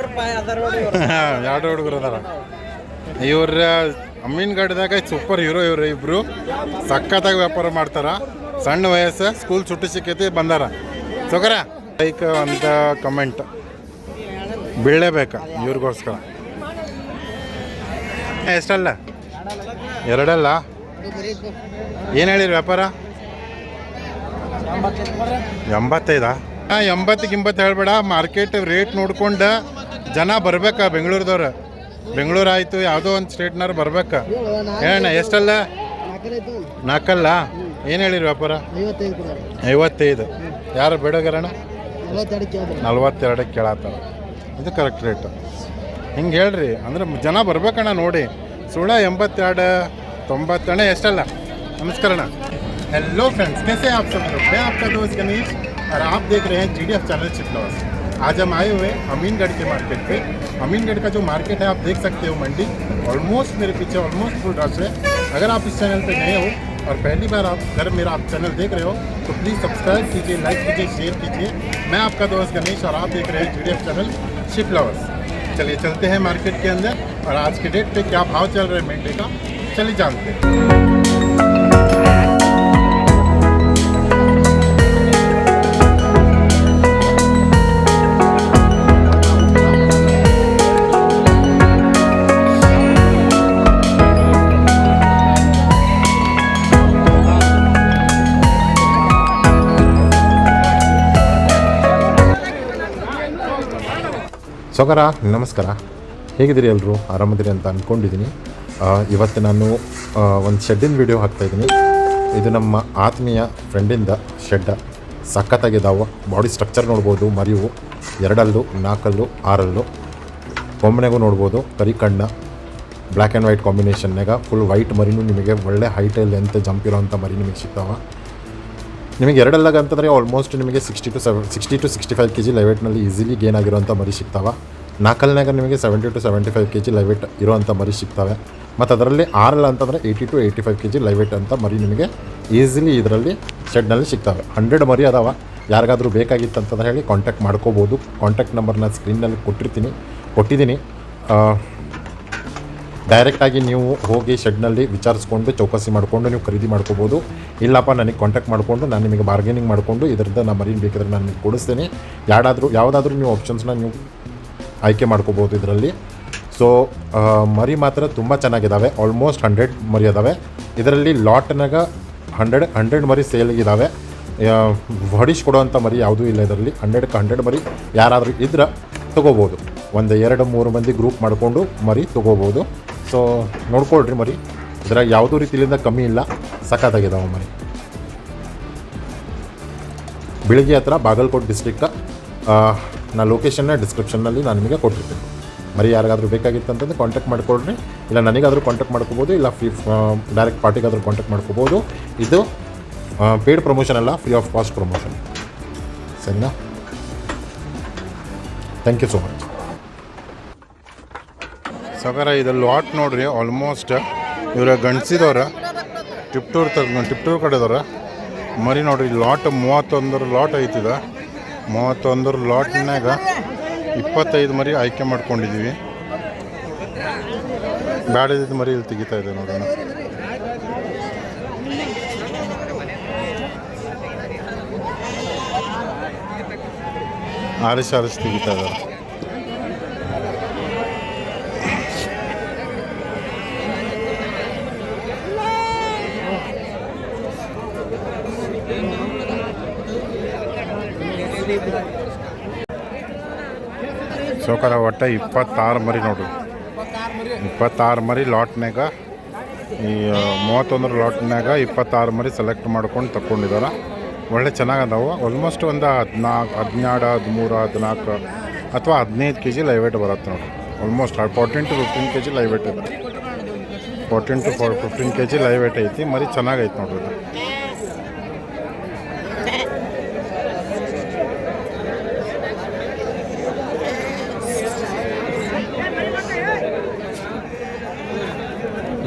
ಎರಡು ಹುಡುಗರು. ಅದಾರ. ಇವ್ರ, ಅಮ್ಮಿನ ಗಾಡಿದಾಗ ಸೂಪರ್ ಹೀರೋ ಇವ್ರು ಇಬ್ರು. ಸಖತ್ತಾಗಿ ವ್ಯಾಪಾರ ಮಾಡ್ತಾರ. ಸಣ್ಣ ವಯಸ್ಸು ಸ್ಕೂಲ್ ಸುಟ್ಟಿ ಸಿಕ್ಕೈತಿ, ಬಂದಾರ. ಸೊಕರ ಲೈಕ್ ಅಂತ ಕಮೆಂಟ್ ಬೀಳಲೇಬೇಕಾ ಇವ್ರಿಗೋಸ್ಕರ. ಎಷ್ಟಲ್ಲ? ಎರಡಲ್ಲ? ಏನು ಹೇಳಿರಿ ವ್ಯಾಪಾರ? ಎಂಬತ್ತೈದಾ? ಹಾಂ ಎಂಬತ್ತು ಗಿಂಬತ್ತು ಹೇಳ್ಬೇಡ ಮಾರ್ಕೆಟ್ ರೇಟ್ ನೋಡ್ಕೊಂಡು ಜನ ಬರ್ಬೇಕಾ ಬೆಂಗಳೂರದವ್ರು ಬೆಂಗಳೂರು ಆಯಿತು ಯಾವುದೋ ಒಂದು ಸ್ಟೇಟ್ನವ್ರು ಬರ್ಬೇಕಾ ಹೇಳಣ್ಣ ಎಷ್ಟಲ್ಲ ನಾಲ್ಕಲ್ಲ ಏನು ಹೇಳಿರಿ ವ್ಯಾಪಾರ ಐವತ್ತೈದು ಕೂಡ ಐವತ್ತೈದು ಯಾರು ಬೇಡೋಗಾರಣ್ಣ ನಲವತ್ತೆರಡು ಕೇಳಿದ್ರು ನಲ್ವತ್ತೆರಡಕ್ಕೆ ಕೇಳತ್ತಾರ ಇದು ಕರೆಕ್ಟ್ ರೇಟ್ ಹಿಂಗೆ ಹೇಳ್ರಿ ಅಂದ್ರೆ ಜನ ಬರ್ಬೇಕಣ್ಣ ನೋಡಿ ಸುಳ್ಳ ಎಂಬತ್ತೆರಡು ತೊಂಬತ್ತಣ್ಣ ಎಷ್ಟಲ್ಲ ನಮಸ್ಕಾರ ಅಣ್ಣ हेलो फ्रेंड्स कैसे हैं आप सब लोग मैं आपका दोस्त गणेश और आप देख रहे हैं जी डी एफ चैनल चिटलॉस आज हम आए हुए अमीनगढ़ के मार्केट पे। अमीनगढ़ का जो मार्केट है, आप देख सकते हो मंडी। ऑलमोस्ट मेरे पीछे ऑलमोस्ट फुल रश है। अगर आप इस चैनल पे नए हो और पहली बार आप अगर मेरा आप चैनल देख रहे हो तो प्लीज़ सब्सक्राइब कीजिए लाइक कीजिए शेयर कीजिए। मैं आपका दोस्त गणेश और आप देख रहे हैं एफ़ चैनल शिप लवर्स चलिए चलते हैं मार्केट के अंदर और आज के डेट पर क्या भाव चल रहा है मंडी का, चलिए जानते हैं। ಸೊಗರ, ನಮಸ್ಕಾರ. ಹೇಗಿದ್ದೀರಿ ಎಲ್ಲರೂ ಆರಾಮದಿರಿ ಅಂತ ಅಂದ್ಕೊಂಡಿದ್ದೀನಿ ಇವತ್ತು ನಾನು ಒಂದು ಶೆಡ್ಡಿನ ವಿಡಿಯೋ ಹಾಕ್ತಾಯಿದ್ದೀನಿ ಇದು ನಮ್ಮ ಆತ್ಮೀಯ ಫ್ರೆಂಡಿಂದ ಶೆಡ್ಡ. ಸಖತ್ತಾಗಿದ್ದಾವೆ ಬಾಡಿ ಸ್ಟ್ರಕ್ಚರ್ ನೋಡ್ಬೋದು, ಮರಿವು, ಎರಡಲ್ಲು ನಾಲ್ಕಲ್ಲು ಆರಲ್ಲು. ಕೊಂಬನೆಗೂ ನೋಡ್ಬೋದು, ಕರಿ ಕಣ್ಣ ಬ್ಲ್ಯಾಕ್ ಆ್ಯಂಡ್ ವೈಟ್ ಕಾಂಬಿನೇಷನ್ನಾಗ ಫುಲ್ ವೈಟ್ ಮರಿನೂ ನಿಮಗೆ ಒಳ್ಳೆ ಹೈಟ್ ಲೆಂತ್ ಜಂಪ್ ಇರೋವಂಥ ಮರಿ ನಿಮಗೆ ಸಿಗ್ತಾವೆ. ನಿಮಗೆ ಎರಡೆಲ್ಲ ಅಂತಂದರೆ ಆಲ್ಮೋಸ್ಟ್ ನಿಮಗೆ sixty two seven sixty two sixty five K G ಲೈವೇಟ್ನಲ್ಲಿ easily gain ಆಗಿರೋಂಥ ಮರಿ ಸಿಗ್ತಾವೆ. ನಾಲ್ಕಲ್ನಾಗ ನಿಮಗೆ seventy two seventy five K G live weight ಇರೋವಂಥ ಮರಿ ಸಿಗ್ತವೆ. ಮತ್ತು ಅದರಲ್ಲಿ ಆರಲ್ಲ ಅಂತಂದರೆ eighty two eighty five K G live weight ಅಂತ ಮರಿ ನಿಮಗೆ ಈಸಿಲಿ ಇದರಲ್ಲಿ ಶೆಡ್ನಲ್ಲಿ ಸಿಗ್ತವೆ. ಹಂಡ್ರೆಡ್ ಮರಿ ಅದಾವೆ. ಯಾರಿಗಾದರೂ ಬೇಕಾಗಿತ್ತು ಅಂತಂದ್ರೆ ಹೇಳಿ ಕಾಂಟ್ಯಾಕ್ಟ್ ಮಾಡ್ಕೋಬೋದು. ಕಾಂಟ್ಯಾಕ್ಟ್ ನಂಬರ್ನ ಸ್ಕ್ರೀನಲ್ಲಿ ಕೊಟ್ಟಿರ್ತೀನಿ. ಕೊಟ್ಟಿದ್ದೀನಿ. ಡೈರೆಕ್ಟಾಗಿ ನೀವು ಹೋಗಿ ಶೆಡ್ನಲ್ಲಿ ವಿಚಾರಿಸ್ಕೊಂಡು, ಚೌಕಸಿ ಮಾಡಿಕೊಂಡು ನೀವು ಖರೀದಿ ಮಾಡ್ಕೋಬೋದು. ಇಲ್ಲಪ್ಪ, ನನಗೆ ಕಾಂಟ್ಯಾಕ್ಟ್ ಮಾಡಿಕೊಂಡು, ನಾನು ನಿಮಗೆ ಬಾರ್ಗೇನಿಂಗ್ ಮಾಡಿಕೊಂಡು ಇದರಿಂದ ನಾನು ಮರೀನ್ ಬೇಕಿದ್ರೆ ನಾನು ನಿಮಗೆ ಕೊಡಿಸ್ತೇನೆ. ಯಾರಾದರೂ, ಯಾವುದಾದ್ರೂ ನೀವು ಆಪ್ಷನ್ಸ್ನ ನೀವು ಆಯ್ಕೆ ಮಾಡ್ಕೋಬೋದು ಇದರಲ್ಲಿ. ಸೊ ಮರಿ ಮಾತ್ರ ತುಂಬ ಚೆನ್ನಾಗಿದ್ದಾವೆ ಆಲ್ಮೋಸ್ಟ್ ಹಂಡ್ರೆಡ್ ಮರಿ ಅದಾವೆ. ಇದರಲ್ಲಿ ಲಾಟ್ನಾಗ ಹಂಡ್ರೆಡ್ ಹಂಡ್ರೆಡ್ ಮರಿ ಸೇಲ್ಗಿದ್ದಾವೆ ಹೊಡಿಸಿ ಕೊಡುವಂಥ ಮರಿ ಯಾವುದೂ ಇಲ್ಲ ಇದರಲ್ಲಿ. ಹಂಡ್ರೆಡ್ಗೆ ಹಂಡ್ರೆಡ್ ಮರಿ ಯಾರಾದರೂ ಇದ್ರೆ ತೊಗೋಬೋದು. ಒಂದು ಎರಡು ಮೂರು ಮಂದಿ ಗ್ರೂಪ್ ಮಾಡಿಕೊಂಡು ಮರಿ ತೊಗೋಬೋದು. ಸೊ ನೋಡ್ಕೊಳ್ರಿ ಮರಿ. ಇದ್ರಾಗ ಯಾವುದೂ ರೀತಿಯಿಂದ ಕಮ್ಮಿ ಇಲ್ಲ. ಸಖತ್ತಾಗಿದ್ದಾವೆ ಮರಿ. ಬೆಳಿಗ್ಗೆ ಹತ್ರ ಬಾಗಲ್ಕೋಟ್ ಡಿಸ್ಟ್ರಿಕ್ಟ ನಾ ಲೊಕೇಶನ್ನ ಡಿಸ್ಕ್ರಿಪ್ಷನ್ನಲ್ಲಿ ನಾನು ನಿಮಗೆ ಕೊಟ್ಟಿರ್ತೀನಿ. ಮರಿ ಯಾರಿಗಾದರೂ ಬೇಕಾಗಿತ್ತು ಅಂತಂದ್ರೆ ಕಾಂಟ್ಯಾಕ್ಟ್ ಮಾಡ್ಕೊಳ್ರಿ. ಇಲ್ಲ ನನಗಾದರೂ ಕಾಂಟ್ಯಾಕ್ಟ್ ಮಾಡ್ಕೋಬೋದು, ಇಲ್ಲ ಫ್ರೀ ಡೈರೆಕ್ಟ್ ಪಾರ್ಟಿಗಾದರೂ ಕಾಂಟ್ಯಾಕ್ಟ್ ಮಾಡ್ಕೋಬೋದು. ಇದು ಪೇಯ್ಡ್ ಪ್ರಮೋಷನ್ ಅಲ್ಲ ಫ್ರೀ ಆಫ್ ಕಾಸ್ಟ್ ಪ್ರಮೋಷನ್ ಸರಿನಾ? ಥ್ಯಾಂಕ್ ಯು ಸೊ ಮಚ್ ಸಗರ ಇದು ಲಾಟ್ ನೋಡ್ರಿ ಆಲ್ಮೋಸ್ಟ್ ಇವರ ಗಂಡಸಿದವ್ರ ಟಿಪ್ಟೂರ್ ತಗ ಟಿಪ್ಟೂರ್ ಕಡೆದವ್ರ. ಮರಿ ನೋಡ್ರಿ ಲಾಟ್ ಮೂವತ್ತೊಂದರ ಲಾಟ್ ಐತಿದ. ಮೂವತ್ತೊಂದರ ಲಾಟ್ನಾಗ ಇಪ್ಪತ್ತೈದು ಮರಿ ಆಯ್ಕೆ ಮಾಡ್ಕೊಂಡಿದ್ದೀವಿ ಬ್ಯಾಡದಿದ್ದು ಮರಿ ಇಲ್ಲಿ ತೆಗಿತಾ ಇದೆ ನೋಡೋಣ. ಆರಿಸಿ ಆರಿಸಿ ತೆಗಿತಾ ಇದ್ದಾರೆ ಸೋಕರ ಒಟ್ಟ ಇಪ್ಪತ್ತಾರು ಮರಿ ನೋಡ್ರಿ ಇಪ್ಪತ್ತಾರು ಮರಿ ಲಾಟ್ನಾಗ ಈ ಮೂವತ್ತೊಂದರ ಲಾಟ್ನಾಗ ಇಪ್ಪತ್ತಾರು ಮರಿ ಸೆಲೆಕ್ಟ್ ಮಾಡ್ಕೊಂಡು ತಗೊಂಡಿದ್ದಾರೆ ಒಳ್ಳೆ ಚೆನ್ನಾಗದಾವು. ಆಲ್ಮೋಸ್ಟ್ ಒಂದು ಹದಿನಾಲ್ಕು ಹದಿನೇಳು ಹದಿಮೂರು ಹದಿನಾಲ್ಕು ಅಥವಾ ಹದಿನೈದು ಕೆ ಜಿ ಲೈವೇಟ್ ಬರುತ್ತೆ ನೋಡಿ. Almost fourteen to fifteen K G live weight ಇದೆ. Fourteen to four fifteen K G live weight ಐತಿ. ಮರಿ ಚೆನ್ನಾಗೈತೆ ನೋಡ್ರಿ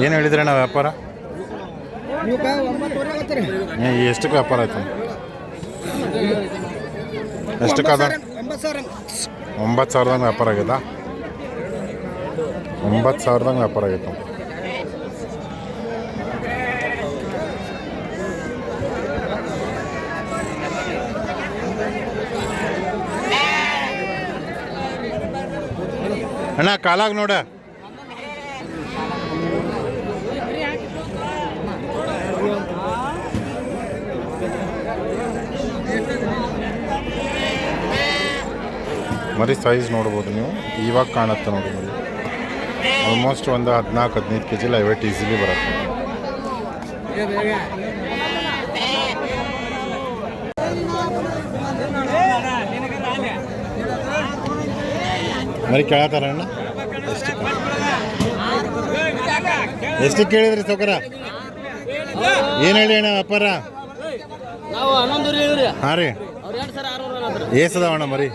ಏನು ಹೇಳಿದ್ರಣ್ಣ ವ್ಯಾಪಾರ? ಎಷ್ಟಕ್ಕೆ ವ್ಯಾಪಾರ ಆಯ್ತು? ಅದ? ಒಂಬತ್ತು ಸಾವಿರ ಸಾವಿರದಂಗೆ ವ್ಯಾಪಾರ ಆಗ್ಯದ ಒಂಬತ್ತು ಸಾವಿರದಂಗೆ ವ್ಯಾಪಾರ ಆಗೈತೆ. ಅಣ್ಣ, ಕಾಲಾಗ ನೋಡ. ಮರಿ ಸೈಜ್ ನೋಡ್ಬೋದು ನೀವು. ಇವಾಗ ಕಾಣುತ್ತೆ ನೋಡಿ ಮರಿ. ಆಲ್ಮೋಸ್ಟ್ ಒಂದು ಹದಿನಾಲ್ಕು ಹದಿನೈದು ಕೆ ಜಿ ಲೈವೇಟ್ ಈಸಿಲಿ ಬರುತ್ತೆ. ಮರಿ ಕೇಳತ್ತಾರ ಅಣ್ಣ? ಎಷ್ಟು ಎಷ್ಟು ಕೇಳಿದ್ರಿ ಸೌಕರ ಏನು ಹೇಳಿ ಅಣ್ಣ ವ್ಯಾಪಾರ? ಹಾಂ ರೀ. ಏಸದ ಎರಡು ಸಾವಿರ ಆರುನೂರ ಅಣ್ಣ ಮರಿ?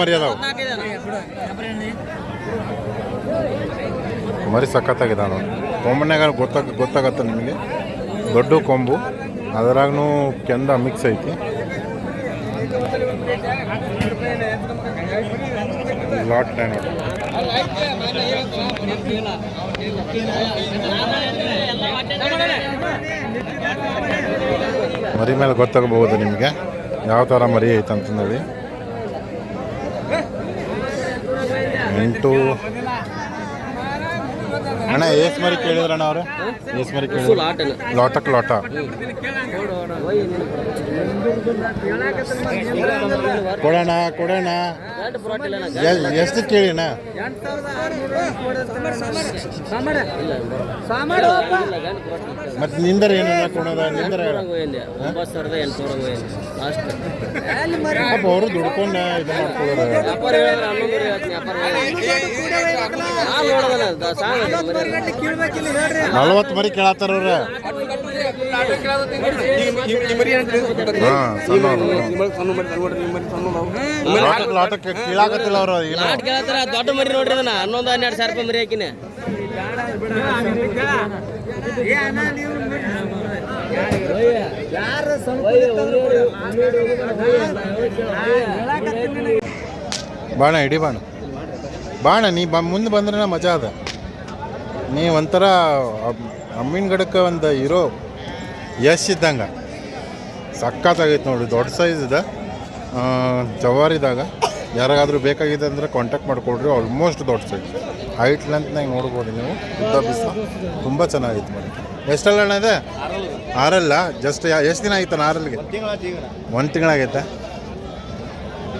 ಮರಿ ಅದಾವ ಮರಿ ಸಖತ್ತಾಗಿದೆ ನೋಡಿ ಕೊಂಬನ್ಯಾಗ ಗೊತ್ತಾಗ ಗೊತ್ತಾಗತ್ತೆ ನಿಮಗೆ. ದೊಡ್ಡ ಕೊಂಬು. ಅದರಾಗೂ ಕೆಂದ ಮಿಕ್ಸ್ ಐತಿ. ಮರಿ ಮೇಲೆ ಗೊತ್ತಾಗಬಹುದು ನಿಮಗೆ. ಯಾವ ಥರ ಮರಿ ಐತೆ ಅಂತಂದೇಳಿ? ಎಂಟು. ಅಣ್ಣ, ಏಸ್ ಮರಿ ಕೇಳಿದ್ರಣ್ಣ ಅವ್ರು? ಏಸ್ ಮರಿ ಕೇಳಿದ್ರು. ಲೋಟಕ್ಕೆ ಲೋಟ. ಕೊಡೋಣ ಕೊಡೋಣ. ಎಷ್ಟು ಕೇಳಿನ? ಮತ್ತೆ ನಿಂದರ ಏನು ಕೊಡೋದ? ನಿಂದರ? ಹೇಳ. ಒಂಬತ್ತು ಸಾವಿರದ ಎಂಟುನೂರ ಲಾಸ್ಟ್ ಪಾಪ ಅವರು ದುಡ್ಕೊಂಡು ಇದು ಮಾಡ್ಕೊಳ್ಳೋದು ವ್ಯಾಪಾರ ಹೇಳಿದ್ರೆ ಹನ್ನೊಂದು ಹೇಳ್ತೀನಿ ವ್ಯಾಪಾರ ಹಾಲು ನೋಡೋದಲ್ಲ ಸಾಂಗ್ ನಲ್ವತ್ತು ಮರಿ ಕೇಳತ್ತಾರ ಅವ್ರ. ಕೀಳಾಕತ್ತಿಲ್ಲ ಅವರು ಏನು ಲಾಟ್ ಕೇಳತ್ತಾರ ದೊಡ್ಡ ಮರಿ ನೋಡ್ರಿ ಅದನ್ನ. ಹನ್ನೊಂದು ಹನ್ನೆರಡು ಸಾವಿರ ರೂಪಾಯಿ ಮರಿ ಹಾಕಿನ ಬಾಣ ಇಡಿ ಬಾಣ. ಬಾಣ ನೀ ಬ ಮುಂದೆ ಬಂದ್ರೆ ಮಜಾ ಅದ. ನೀ ಒಂಥರ ಅಮ್- ಅಮ್ಮಿನ ಗಿಡಕ್ಕೆ ಒಂದು ಇರೋ ಯಶ್ ಇದ್ದಂಗೆ. ಸಖತ್ತಾಗೈತೆ ನೋಡಿ ದೊಡ್ಡ ಸೈಜ್ ಇದೆ. ಜವಾರಿದಾಗ ಯಾರಿಗಾದ್ರೂ ಬೇಕಾಗಿದೆ ಅಂದರೆ ಕಾಂಟ್ಯಾಕ್ಟ್ ಮಾಡಿಕೊಡ್ರಿ ಆಲ್ಮೋಸ್ಟ್ ದೊಡ್ಡ ಸೈಜ್ ಹೈಟ್ ಲೆಂತ್ನಾಗ ನೋಡ್ಬೋದು ನೀವು. ಉದ್ದ ಬಿಸ ತುಂಬ ಚೆನ್ನಾಗಿತ್ತು ನೋಡಿ. ಎಷ್ಟಲ್ಲ ಅಣ್ಣ ಇದೆ? ಆರಲ್ಲ. ಜಸ್ಟ್ ಎಷ್ಟು ದಿನ ಆಯ್ತಾನ ಆರಲ್ಲಿಗೆ? ಒಂದು ತಿಂಗಳಾಗೈತೆ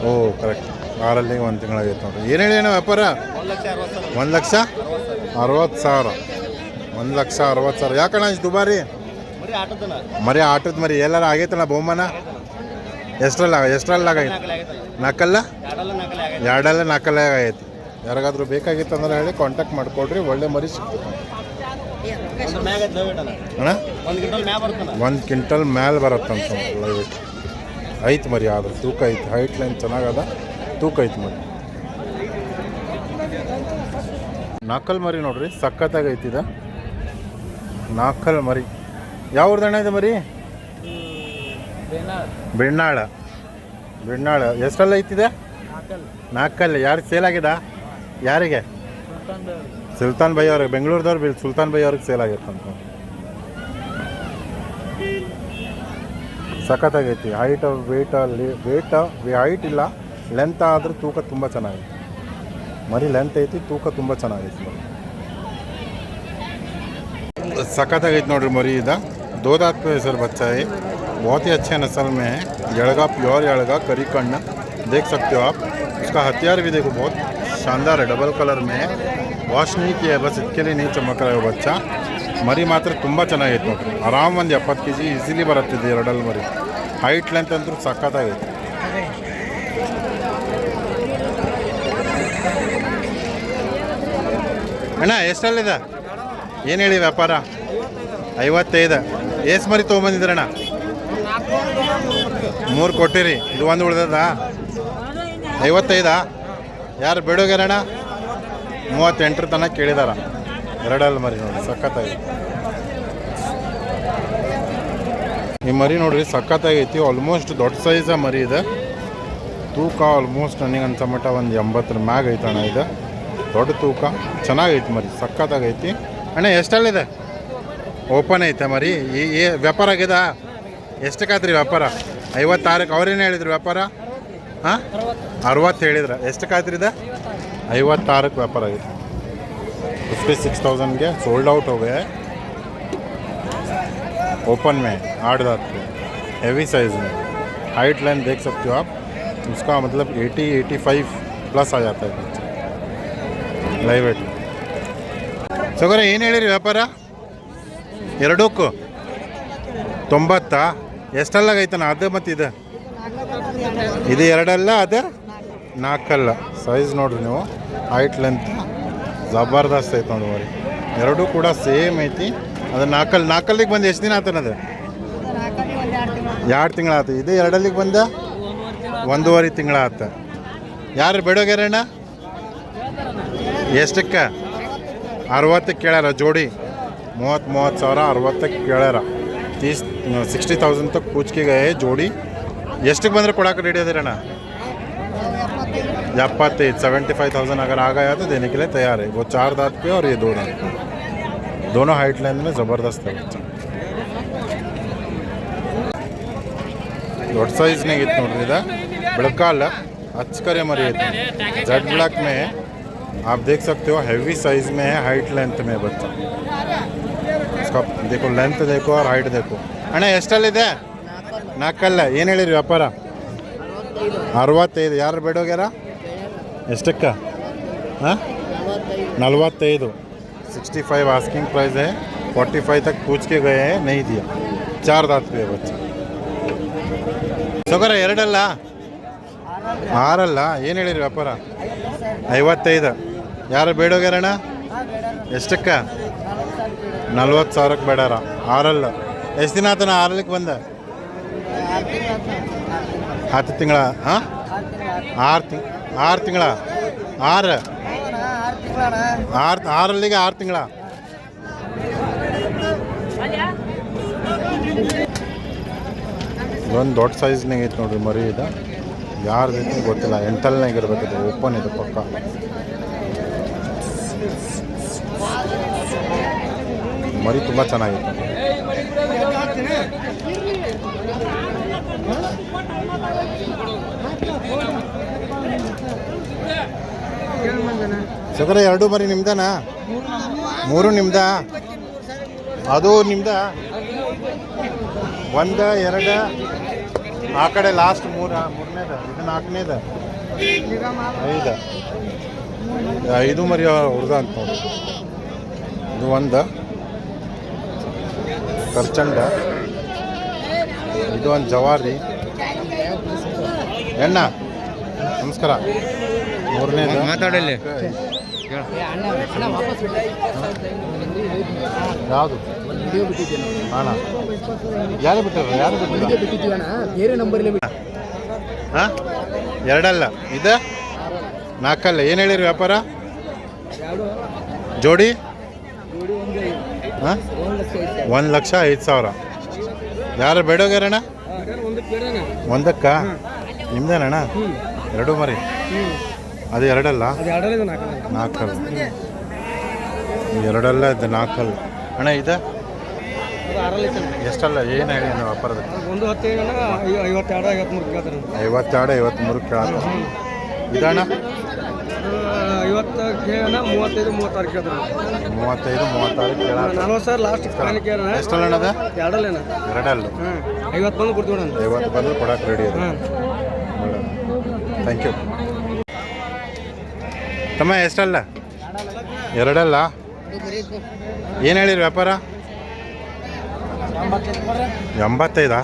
ಓ ಕರೆಕ್ಟ್ ಆರಲ್ಲಿ ಒಂದು ತಿಂಗಳಾಗೈತೆ ನೋಡಿ ಏನು ಹೇಳಿ ಅಣ್ಣ ವ್ಯಾಪಾರ? ಒಂದು ಲಕ್ಷ? ಅರವತ್ತು ಸಾವಿರ. ಒಂದು ಲಕ್ಷ ಅರವತ್ತು ಸಾವಿರ. ಯಾಕಣ್ಣ ಇಷ್ಟು ದುಬಾರಿ? ಮರಿ ಆಟದ ಮರಿ. ಎಲ್ಲಾರ ಆಗೈತಣ್ಣ ಬಹುಮಾನ? ಎಷ್ಟರಲ್ಲ ಆಗೈತೆ? ನಾಲ್ಕಲ್ಲ ಎರಡಲ್ಲ ನಾಲ್ಕಲ್ಲ ಆಗೈತಿ. ಯಾರಿಗಾದ್ರೂ ಬೇಕಾಗಿತ್ತು ಅಂದ್ರೆ ಹೇಳಿ ಕಾಂಟ್ಯಾಕ್ಟ್ ಮಾಡ್ಕೊಡ್ರಿ. ಒಳ್ಳೆ ಮರಿ ಸಿಗ್ತದೆ. ಅಣ್ಣ ಒಂದು ಕ್ವಿಂಟಲ್ ಮ್ಯಾಲೆ ಬರುತ್ತಂತ ಐತೆ ಮರಿ ಆದ್ರೆ. ತೂಕ ಐತೆ. ಹೈಟ್ ಲೈನ್ ಚೆನ್ನಾಗದ. ತೂಕ ಐತೆ ಮರಿ. ನಾಲ್ಕಲ್ ಮರಿ ನೋಡ್ರಿ. ಸಖತ್ತಾಗೈತಿದ ನಾಲ್ಕಲ್ ಮರಿ. ಯಾವ ಊರ್ದಣ್ಣ ಇದೆ ಮರಿ? ಬೆಣ್ಣಾಳ. ಬೆಣ್ಣಾಳ. ಎಷ್ಟೆಲ್ಲ ಐತಿದೆ ನಾಲ್ಕಲ್ಲಿ. ಯಾರು ಸೇಲ್ ಆಗಿದ ಯಾರಿಗೆ? ಸುಲ್ತಾನ್ ಬೈ ಅವ್ರಿಗೆ ಬೆಂಗಳೂರದವ್ರು ಸುಲ್ತಾನ್ ಬೈ ಅವ್ರಿಗೆ ಸೇಲ್ ಆಗಿರ್ತಂತ ಸಖತ್ತಾಗೈತಿ. ಹೈಟ್ ವೇಟ್ ವೇಟ್ ಹೈಟ್ ಇಲ್ಲ. ಲೆಂತ್ ಆದರೂ ತೂಕ ತುಂಬ ಚೆನ್ನಾಗೈತಿ. ಮರಿ ಲೆಂತ್ ಐತಿ ತೂಕ ತುಂಬ ಚೆನ್ನಾಗೈತಿ ಸಖತ್ತಾಗೈತಿ ನೋಡ್ರಿ ಮರಿ ಇದ. दो दांत पे सर बच्चा है बहुत ही अच्छे नस्ल में है यड़गा प्योर यड़गा करी कन्न देख सकते हो आप उसका हथियार भी देखो बहुत शानदार है डबल कलर में है ವಾಶ್ नहीं किया है बस इसके लिए नहीं चमक रहा है वो बच्चा ಮರಿ ಮಾತ್ರ ತುಂಬ ಚೆನ್ನಾಗೈತೆ ನೋಡ್ರಿ ಆರಾಮ್ ಒಂದು ಎಪ್ಪತ್ತು ಕೆ ಜಿ ಈಸಿಲಿ ಬರುತ್ತಿದೆ ಎರಡಲ್ಲಿ ಮರಿ ಹೈಟ್ ಲೆಂತ್ ಅಂತೂ ಸಖತ್ತಾಗೈತೆ ಅಣ್ಣ ಎಷ್ಟಲ್ಲಿದೆ ಏನು ಹೇಳಿ ವ್ಯಾಪಾರ ಐವತ್ತೈದು ಏಸ್ ಮರಿ ತೊಗೊಂಬಂದಿದ್ರಣ್ಣ? ಮೂರು ಕೊಟ್ಟಿರಿ. ಇದು ಒಂದು ಉಳ್ದದ? ಐವತ್ತೈದಾ? ಯಾರು ಬಿಡೋಗ್ಯಾರಣ್ಣ? ಮೂವತ್ತೆಂಟರ ತನಕ ಕೇಳಿದಾರ. ಎರಡಲ್ಲಿ ಮರಿ ನೋಡಿ ಸಖತ್ತಾಗಿ. ಈ ಮರಿ ನೋಡ್ರಿ ಸಖತ್ತಾಗೈತಿ ಆಲ್ಮೋಸ್ಟ್ ದೊಡ್ಡ ಸೈಜ ಮರಿ ಇದೆ. ತೂಕ ಆಲ್ಮೋಸ್ಟ್ ನನಗೆ ಅನ್ಸೋ ಮಟ್ಟ ಒಂದು ಎಂಬತ್ತರ ಮ್ಯಾಗ ಐತಣ್ಣ ಇದು. ದೊಡ್ಡ ತೂಕ. ಚೆನ್ನಾಗೈತಿ ಮರಿ, ಸಖತ್ತಾಗೈತಿ. ಅಣ್ಣ ಎಷ್ಟಲ್ಲಿದೆ ಓಪನ್ ಐತೆ ಮರಿ ಈ ಈ ವ್ಯಾಪಾರ ಆಗ್ಯದ ಎಷ್ಟಕ್ಕಾತ್ರಿ ವ್ಯಾಪಾರ ಐವತ್ತಾರಕ್ಕೆ ಅವ್ರೇನು ಹೇಳಿದ್ರು ವ್ಯಾಪಾರ ಹಾಂ ಅರವತ್ತು ಹೇಳಿದ್ರ ಎಷ್ಟಕ್ಕಾತ್ರಿ ಇದೆ ಐವತ್ತಾರಕ್ಕೆ ವ್ಯಾಪಾರ ಆಗಿದೆ फिफ्टी सिक्स थाउजेंड के सोल्ड आउट हो गए हैं ओपन में आठ दांत पे हैवी साइज में हाइट लाइन देख सकते हो आप उसका मतलब 80 85 प्लस आ जाता है बच्चा ಲೈವ್ ವೇಟ್ ಸಗರ ಏನು ಹೇಳಿರಿ ವ್ಯಾಪಾರ ಎರಡಕ್ಕೂ. ತೊಂಬತ್ತಾ? ಎಷ್ಟಲ್ಲಾಗೈತನ ಅದು ಮತ್ತು ಇದು. ಇದು ಎರಡಲ್ಲ, ಅದು ನಾಲ್ಕಲ್ಲ. ಸೈಜ್ ನೋಡ್ರಿ ನೀವು. ಹೈಟ್ ಲೆಂತ್ ಜಬರ್ದಸ್ತ್ ಐತೆ ನೋಡಿ ಎರಡೂ ಕೂಡ ಸೇಮ್ ಐತಿ. ಅದು ನಾಲ್ಕಲ್ಲಿ ನಾಲ್ಕಲ್ಲಿಗೆ ಬಂದು ಎಷ್ಟು ದಿನ ಆತನ ಅದು? ಎರಡು ತಿಂಗಳ ಆತು. ಇದು ಎರಡಲ್ಲಿಗೆ ಬಂದ ಒಂದೂವರೆ ತಿಂಗಳ ಆತ. ಯಾರು ಬೇಡೋಗ್ಯಾರಣ್ಣ? ಎಷ್ಟಕ್ಕೆ? ಅರವತ್ತಕ್ಕೆ ಕೇಳ್ಯಾರ ಜೋಡಿ. मौत मौत सारा अरवत तक केड़ार तीस सिक्सटी थौसंड तक कूच के गए जोड़ी एस्टे बंद को रेडी अदीर अण एपत सेवेंटी फाइव थौसंड अगर आ गया तो देने के लिए तैयार है वो चार दाँत पे और ये दो दाँत पे दोनों हाइट लेंथ में ज़बरदस्त है बच्चा दौड़ साइज़ नहीं इतना बिड़काल अच्छे मरी इतना जेड ब्लैक में आप देख सकते हो हैवी साइज़ में है हाइट लेंथ में बच्चा उसका देखो लेंथ देखो और हाइट देखो ಅಣ್ಣ ಎಷ್ಟಲ್ಲಿದೆ ನಾಲ್ಕಲ್ಲ ಏನು ಹೇಳಿರಿ ವ್ಯಾಪಾರ ಅರವತ್ತೈದು ಯಾರು ಬೇಡೋಗ್ಯಾರ ಎಷ್ಟಕ್ಕ ಹಾಂ नलवत्तैदु सिक्सटी फाइव आस्किंग प्राइस है फोर्टी फाइव तक पूछ के गए हैं नहीं दिया चार दांत पे है बच्चा ಸೊಗರ ಎರಡಲ್ಲ ಆರಲ್ಲ ಏನು ಹೇಳಿರಿ ವ್ಯಾಪಾರ ಐವತ್ತೈದು ಯಾರು ಬೇಡೋಗ್ಯಾರಣ್ಣ ಎಷ್ಟಕ್ಕ ನಲ್ವತ್ತು ಸಾವಿರಕ್ಕೆ ಬೇಡಾರ. ಆರಲ್ಲ. ಎಷ್ಟು ದಿನ ಆತನ ಆರಲಿಕ್ಕೆ ಬಂದ? ಹತ್ತು ತಿಂಗಳ. ಹಾಂ? ಆರು ತಿಂಗ್ ಆರು ತಿಂಗಳ. ಆರು. ಆರು, ಆರಲ್ಲಿಗೆ ಆರು ತಿಂಗಳ. ಒಂದು ದೊಡ್ಡ ಸೈಜ್ನಾಗ ಐತೆ ನೋಡ್ರಿ ಮರಿ ಇದು. ಯಾರ್ದು ಗೊತ್ತಿಲ್ಲ. ಎಂಟಲ್ನಾಗ ಇರ್ಬೇಕು ಇದು ಓಪನ್ ಇದು ಪಕ್ಕ. ಮರಿ ತುಂಬ ಚೆನ್ನಾಗಿತ್ತು. ಸಗರ ಎರಡು ಮರಿ ನಿಮ್ದನಾ? ಮೂರು ನಿಮ್ದ? ಅದು ನಿಮ್ದ? ಒಂದ, ಎರಡ, ಆ ಕಡೆ ಲಾಸ್ಟ್ ಮೂರ, ಮೂರನೇದ, ಇದು ನಾಲ್ಕನೇದ? ಐದ. ಐದು ಮರಿ ಹುಡ್ಗ ಅಂತ ಇದು ಒಂದು. ಕರ್ಚಂಡ. ಇದು ಒಂದು ಜವಾರಿ. ಎಣ್ಣ ನಮಸ್ಕಾರ. ಮೂರನೇ ಮಾತಾಡಲಿ ಯಾವುದು? ಹಾಂ ಯಾರು ಬಿಟ್ಟರು ಯಾರು ಬಿಟ್ಟಿದ್ದೀವಿ ಬೇರೆ ನಂಬರ್ ಹಾಂ? ಎರಡಲ್ಲ. ಇದು? ನಾಲ್ಕಲ್ಲ. ಏನು ಹೇಳಿರಿ ವ್ಯಾಪಾರ? ಜೋಡಿ? ಹಾಂ? ಒಂದು ಲಕ್ಷ ಐದು ಸಾವಿರ. ಯಾರು ಬೇಡೋಗ್ಯಾರಣ್ಣ? ಒಂದಕ್ಕ? ನಿಮ್ದೇನಣ್ಣ? ಎರಡು ಮರಿ. ಅದು ಎರಡಲ್ಲ? ನಾಲ್ಕಲ್ಲ. ಎರಡಲ್ಲ, ಇದು ನಾಲ್ಕಲ್ಲ. ಅಣ್ಣ, ಇದು? ಎಷ್ಟಲ್ಲ? ಏನು ಹೇಳಿ ನೀವು ವ್ಯಾಪಾರದ ಒಂದು ಐವತ್ತೆರಡು ಐವತ್ತ್ಮೂರು ಐವತ್ತೆರಡು ಐವತ್ತ್ಮೂರು ಕೇಳ ಇದಣ್ಣ? ಕೇಳೋಣ ಮೂವತ್ತೈದು ಮೂವತ್ತಾರು ಮೂವತ್ತೈದು ಮೂವತ್ತಾರು ಕೇಳ ನಾನು ಸರ್ ಲಾಸ್ಟ್ ಫೈನಲ್ ಕೇಳೋಣ. ಎಷ್ಟಲ್ಲ ಅಣ್ಣದ ಎರಡಲ್ಲೇನ ಎರಡಲ್ಲ. ಹಾಂ ಐವತ್ತು ಬಂದು ಕೊಡ್ತೀವಿ ಅಣ್ಣ. ಐವತ್ತು ಬಂದು ಕೊಡಕ್ಕೆ ರೆಡಿ ಥ್ಯಾಂಕ್ ಯು ತಮ್ಮ ಎಷ್ಟಲ್ಲ? ಎರಡಲ್ಲ? ಏನು ಹೇಳಿರಿ ವ್ಯಾಪಾರ? ಎಂಬತ್ತೈದಾ?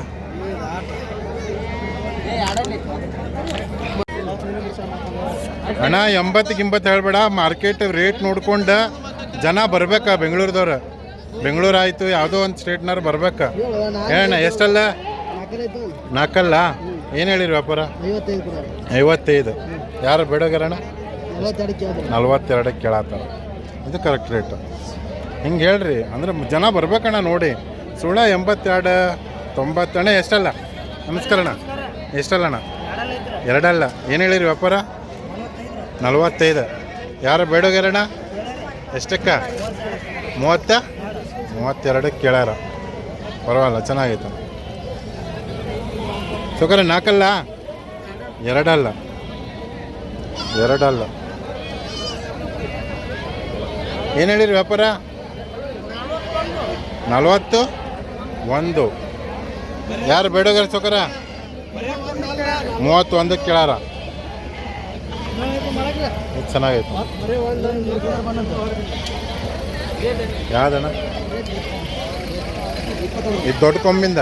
ಅಣ್ಣ ಎಂಬತ್ತು ಗಿಂಬತ್ತು ಹೇಳ್ಬೇಡ. ಮಾರ್ಕೆಟ್ ರೇಟ್ ನೋಡ್ಕೊಂಡು ಜನ ಬರ್ಬೇಕಾ ಬೆಂಗಳೂರದವ್ರು. ಬೆಂಗಳೂರು ಆಯಿತು, ಯಾವುದೋ ಒಂದು ಸ್ಟೇಟ್ನವ್ರು ಬರ್ಬೇಕ. ಹೇಳಣ್ಣ ಎಷ್ಟಲ್ಲ? ನಾಲ್ಕಲ್ಲ ಏನು ಹೇಳಿರಿ ವ್ಯಾಪಾರ? ಐವತ್ತೈದು. ಯಾರು ಕೇಳಿದ್ರೆ ನಲ್ವತ್ತೆರಡಕ್ಕೆ ಕೇಳತ್ತಾರ. ಇದು ಕರೆಕ್ಟ್ ರೇಟ್ ಹಿಂಗೆ ಹೇಳ್ರಿ, ಅಂದ್ರೆ ಜನ ಬರ್ಬೇಕಣ್ಣ ನೋಡಿ. ಸುಳ್ಳ ಎಂಬತ್ತೆರಡು ತೊಂಬತ್ತಣ್ಣ ಎಷ್ಟಲ್ಲ? ನಮಸ್ಕಾರ ಅಣ್ಣ. ಎಷ್ಟಲ್ಲ ಅಣ್ಣ? ಎರಡಲ್ಲ. ಏನು ಹೇಳಿರಿ ವ್ಯಾಪಾರ? ನಲವತ್ತೈದು. ಯಾರು ಬೇಡೋಗ್ಯಾರಣ ಎಷ್ಟಕ್ಕ? ಮೂವತ್ತ? ಮೂವತ್ತೆರಡಕ್ಕೆ ಕೇಳ್ಯಾರ. ಪರವಾಗಿಲ್ಲ, ಚೆನ್ನಾಗೈತೆ. ಸುಕರ ನಾಲ್ಕಲ್ಲ? ಎರಡಲ್ಲ. ಎರಡಲ್ಲ. ಏನು ಹೇಳಿರಿ ವ್ಯಾಪಾರ? ನಲವತ್ತು? ಒಂದು. ಯಾರು ಬೇಡೋಗ್ಯಾರ ಸೊಕರ ಮೂವತ್ತೊಂದಕ್ಕೆ ಕೇಳಾರ ಇದು ಚೆನ್ನಾಗೈತೆ. ಯಾವ್ದಣ್ಣ? ಇದು ದೊಡ್ಡ ಕೊಂಬಿಂದ.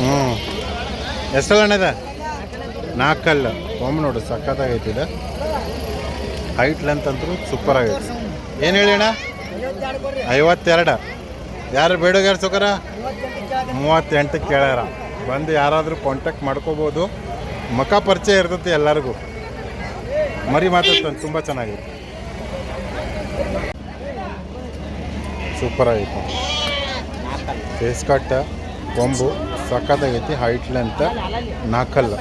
ಹ್ಞೂ ಎಷ್ಟಲ್ಲ ಅಣ್ಣ ಇದೆ? ನಾಲ್ಕಲ್ಲ ಕೊಂಬು ನೋಡು, ಸಖತ್ತಾಗೈತಿ ಇದು. ಹೈಟ್ ಲೆಂತ್ ಅಂತೂ ಸೂಪರ್ ಆಗೈತೆ. ಏನು ಹೇಳಿ ಅಣ್ಣ? ಐವತ್ತೆರಡ. ಯಾರು ಬೇಡೋಗ್ಯಾರ ಸೊಕರ? ಮೂವತ್ತೆಂಟು ಕೇಳ್ಯಾರ. ಬಂದು ಯಾರಾದರೂ ಕಾಂಟ್ಯಾಕ್ಟ್ ಮಾಡ್ಕೋಬೋದು. ಮಖ ಪರಿಚಯ ಇರ್ತೈತಿ ಎಲ್ಲರಿಗೂ. ಮರಿ ಮಾತಾಡ್ತಾನೆ, ತುಂಬ ಚೆನ್ನಾಗಿತ್ತು ಸೂಪರ್ ಆಗಿತ್ತು ಫೇಸ್ ಕಟ್ ಕೊಂಬು, ಸಖತ್ತಾಗೈತಿ ಹೈಟ್ ಲೆಂತ್ ನಾಕಲ್ಲ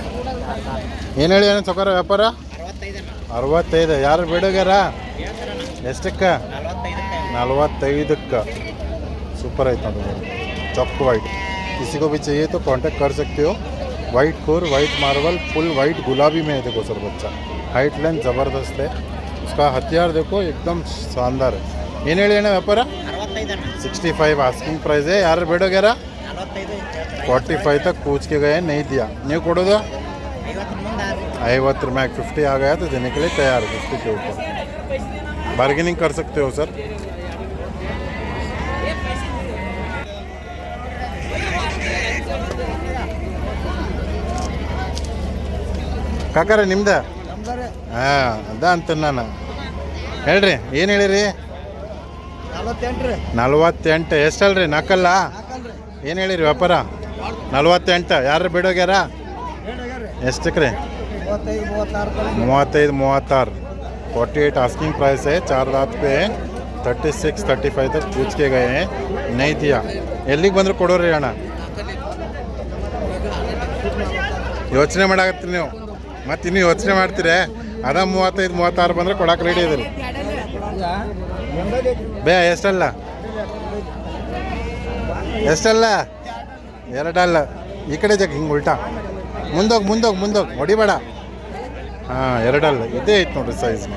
ಏನು ಹೇಳಿ ಏನು ಸೊಕಾರ ವ್ಯಾಪಾರ? ಅರವತ್ತೈದು. ಯಾರು ಬೇಡಗ್ಯಾರ ಎಷ್ಟಕ್ಕೆ? ನಲ್ವತ್ತೈದಕ್ಕೆ. ಸೂಪರ್ ಆಯ್ತು ಅದು चॉक वाइट किसी को भी चाहिए तो कांटेक्ट कर सकते हो वाइट खोर वाइट मार्बल फुल वाइट गुलाबी में है देखो सर बच्चा हाइट लेंथ ज़बरदस्त है उसका हथियार देखो एकदम शानदार है ಏನು ಹೇಳಿ ಅಣ್ಣ ವ್ಯಾಪಾರ ಸಿಕ್ಸ್ಟಿ ಫೈವ್ ಆಸ್ಕಿಂಗ್ ಪ್ರೈಸ್ है ಯಾರು ಬೇಡೋಗ್ಯಾರ ಫಾರ್ಟಿ ಫೈವ್ तक पूछ के गए नहीं दिया ನೀವು ಕೊಡೋದು ಐವತ್ತು ಮ್ಯಾಗ ಫಿಫ್ಟಿ आ गया तो देने के लिए तैयार है फिफ्टी के ऊपर बार्गेनिंग कर सकते हो सर ಕಾಕಾರ ನಿಮ್ದ ಹಾಂ ಅದ ಅಂತ ನಾನು ಹೇಳ್ರಿ ಏನು ಹೇಳಿರಿ ನಲವತ್ತೆಂಟು ರೀ ನಲ್ವತ್ತೆಂಟು ಎಷ್ಟಲ್ರಿ ನಾಲ್ಕಲ್ಲ ಹಾಕಲ್ರಿ ಏನು ಹೇಳಿರಿ ವ್ಯಾಪಾರ ನಲ್ವತ್ತೆಂಟು ಯಾರು ಬಿಡೋಗ್ಯಾರ ಏನಾಗ್ಯಾರ ಎಷ್ಟಕ್ಕೆ ರೀ ಮೂವತ್ತೈದು ಮೂವತ್ತಾರು ಮೂವತ್ತೈದು ಮೂವತ್ತಾರು फोर्टी एट आस्किंग प्राइस है चार रात पे थर्टी सिक्स थर्टी फाइव तक पूछ के गए हैं नहीं दिया ಎಲ್ಲಿಗೆ ಬಂದ್ರೆ ಕೊಡೋರಿ ಅಣ್ಣ ಯೋಚನೆ ಮಾಡಾಕತ್ತೀರಿ ನೀವು ಮತ್ತೆ ನೀವು ಯೋಚನೆ ಮಾಡ್ತೀರಿ? ಅದ ಮೂವತ್ತೈದು, ಮೂವತ್ತಾರು ಬಂದ್ರೆ ಕೊಡಕ್ಕೆ ರೆಡಿ ಇದ್ರಿ. ಬೇ, ಎಷ್ಟಲ್ಲ? ಎಷ್ಟಲ್ಲ? ಎರಡಲ್ಲ. ಈ ಕಡೆ ಜಗ್ ಹಿಂಗೆ ಉಲ್ಟಾ. ಮುಂದೋಗಿ ಮುಂದೋಗಿ ಮುಂದೋಗಿ. ಹೊಡಿಬೇಡ. ಹಾಂ, ಎರಡಲ್ಲ. ಇದೇ ಐತೆ ನೋಡ್ರಿ ಸೈಜ್ನ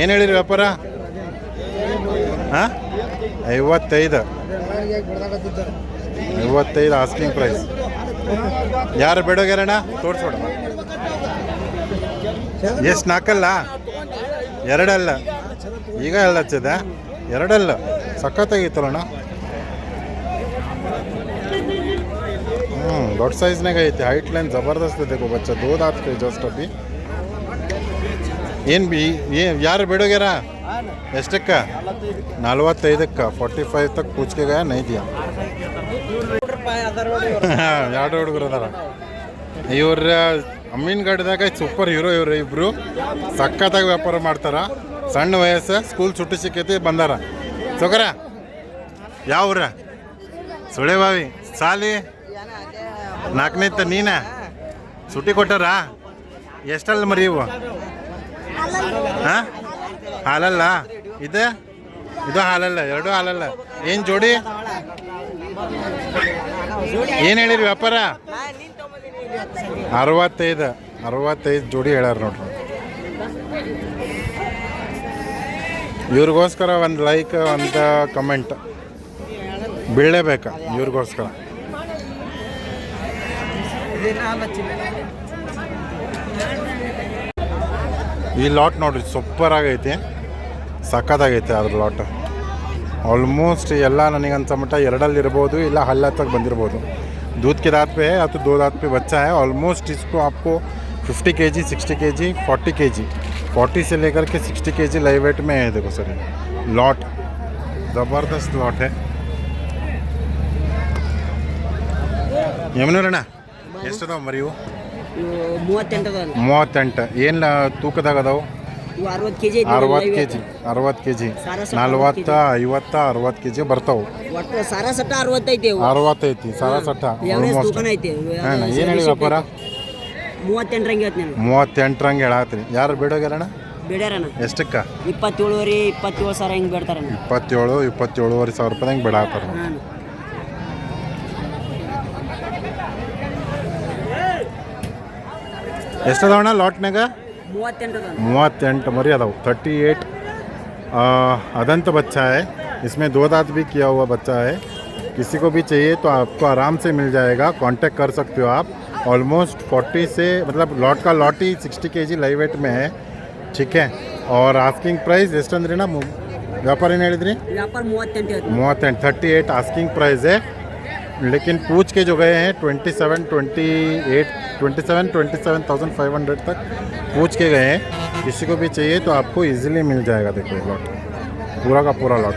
ಏನು ಹೇಳಿರಿ ವ್ಯಾಪಾರ? ಹಾಂ? ಐವತ್ತೈದು. ಐವತ್ತೈದು ಆಸ್ಕಿಂಗ್ ಪ್ರೈಸ್ ಯಾರು ಬೇಡೋಗ್ಯಾರಣ್ಣ? ತೋರಿಸ್ಬೇಡ ಎಷ್ಟು ನಾಲ್ಕಲ್ಲ? ಎರಡಲ್ಲ. ಈಗ ಎಲ್ಲ ಹಚ್ಚದ. ಎರಡಲ್ಲ. ಸಖತ್ತಾಗಿತ್ತಲ್ಲಣ್ಣ. ಹ್ಞೂ ದೊಡ್ಡ ಸೈಜ್ನಾಗ ಐತಿ. ಹೈಟ್ ಲೈನ್ ಜಬರ್ದಸ್ತ್ ಐತೆ ಬಚ್ಚ. ದೂದ್ ಆತ ಜಸ್ಟ್ ಅಪ್ಪಿ. ಏನು ಬಿ ಏ ಯಾರು ಬಿಡೋಗ್ಯಾರ? ಎಷ್ಟಕ್ಕ? ನಲ್ವತ್ತೈದಕ್ಕೆ. ಫಾರ್ಟಿ ಫೈವ್ ತಕ್ಕ ಕೂಚ್ಕೆಗ ನೈದಿಯ ಎರಡು ಹುಡುಗರು ಅದಾರ. ಇವ್ರ ಅಮ್ಮೀನ್ಗಡ್ದಾಗ ಸೂಪರ್ ಹೀರೋ ಇವ್ರು ಇಬ್ರು. ಸಖತ್ತಾಗಿ ವ್ಯಾಪಾರ ಮಾಡ್ತಾರ. ಸಣ್ಣ ವಯಸ್ಸು ಸ್ಕೂಲ್ ಸುಟ್ಟಿ ಸಿಕ್ಕೈತಿ, ಬಂದಾರ. ಸೊಗರ ಯಾವ್ರ ಸುಳೆಬಾವಿ ಸಾಲಿ? ನಾಲ್ಕನೇತ ನೀನ? ಸುಟ್ಟಿ ಕೊಟ್ಟಾರ? ಎಷ್ಟಲ್ಲ ಮರಿ ಇವು? ಹಾಂ? ಹಾಲಲ್ಲ? ಇದೆ? ಇದು ಹಾಲಲ್ಲ? ಎರಡೂ ಹಾಲಲ್ಲ? ಏನು ಜೋಡಿ? ಏನು ಹೇಳಿರಿ ವ್ಯಾಪಾರ? ಅರವತ್ತೈದು ಅರವತ್ತೈದು ಜೋಡಿ ಹೇಳ್ಯಾರ ನೋಡ್ರಿ. ಇವ್ರಿಗೋಸ್ಕರ ಒಂದು ಲೈಕ್ ಒಂದು ಕಮೆಂಟ್ ಬೀಳಲೇಬೇಕಾ ಇವ್ರಿಗೋಸ್ಕರ? ಈ ಲಾಟ್ ನೋಡ್ರಿ ಸೂಪರ್ ಆಗೈತಿ. ಸಖತ್ತಾಗೈತೆ ಅದ್ರ ಲಾಟ್ ಆಲ್ಮೋಸ್ಟ್ ಎಲ್ಲ ನನಗೆ ಅನ್ಸಮಟ್ಟ ಎರಡಲ್ಲಿ ಇರ್ಬೋದು ಇಲ್ಲ हल्ला तक ಬಂದಿರ್ಬೋದು दूध के दांत पे है या तो दो दांत पे बच्चा है ऑलमोस्ट इसको आपको 50 के जी सिक्सटी के जी फोर्टी के जी फोर्टी से लेकर के सिक्सटी के जी लाइव वेट में है देखो सर लॉट ज़बरदस्त लॉट है ಯಮನೂರಣ್ಣ ಎಷ್ಟದಾವ ಮರಿವು ಇವು ಮೂವತ್ತೆಂಟು ಅದಾವ ಮೂವತ್ತೆಂಟು ಏನು ತೂಕದಾಗ ಅದಾವು ಇವು ಅರವತ್ತು ಕೆ ಜಿ ಅರವತ್ತು ಕೆ ಜಿ ಅರವತ್ತು ಕೆ ಜಿ ಸಾರ ಸಟ್ಟ ನಲ್ವತ್ತ ಐವತ್ತ ಅರವತ್ತು ಕೆ ಜಿ ಬರ್ತಾವು. ಒಟ್ಟು ಸಾರ ಸಟ್ಟ ಅರವತ್ತೈತಿ ಇವು. ಅರವತ್ತೈತಿ ಸಾರ ಸಟ್ಟ ಎವರೇಜ್ ಆಲ್ಮೋಸ್ಟ್ ತೂಕನ ಐತಿ ಏನು ಹೇಳಿ ವ್ಯಾಪಾರ ಮೂವತ್ತೆಂಟರಂಗೆ ಹೇಳ್ತೀನಿ ನಾನು. ಮೂವತ್ತೆಂಟರಂಗೆ ಹೇಳತ್ರಿ. ಯಾರು ಬಿಡೋಗ್ಯಾರಣ ಬಿಡ್ಯಾರಣ್ಣ. ಎಷ್ಟಕ್ಕ? ಇಪ್ಪತ್ತೇಳುವರೆ ಇಪ್ಪತ್ತೇಳು ಸಾವಿರ ಹಿಂಗೆ ಬಿಡ್ತಾರಣ್ಣ. ಇಪ್ಪತ್ತೇಳು ಇಪ್ಪತ್ತೇಳುವರೆ ಸಾವಿರ ರೂಪಾಯಿದಂಗೆ ಬಿಡಾತಾರ. ಎಷ್ಟದವಣ ಲಾಟ್ನಾಗ मूवते मरी ಅದಾವು थर्टी एट अदंत बच्चा है इसमें दो दांत भी किया हुआ बच्चा है किसी को भी चाहिए तो आपको आराम से मिल जाएगा कांटेक्ट कर सकते हो आप ऑलमोस्ट 40 से मतलब लॉट का लॉट ही सिक्सटी के जी लाइव वेट में है ठीक है और आस्किंग प्राइस ಎಷ್ಟಂದ್ರಿ ನಾ ವ್ಯಾಪಾರ ಏನು ಹೇಳಿದ್ರಿ ವ್ಯಾಪಾರ ಮೂವತ್ತೆಂಟು ಮೂವತ್ತೆಂಟು ತರ್ಟಿ ಏಯ್ಟ್ ಆಸ್ಕಿಂಗ್ लेकिन पूछ के जो गए हैं twenty seven twenty eight twenty seven twenty seven thousand five hundred तक पूछ के गए हैं। किसी को भी चाहिए तो आपको इजीली मिल जाएगा, देखो लॉट पूरा का पूरा लॉट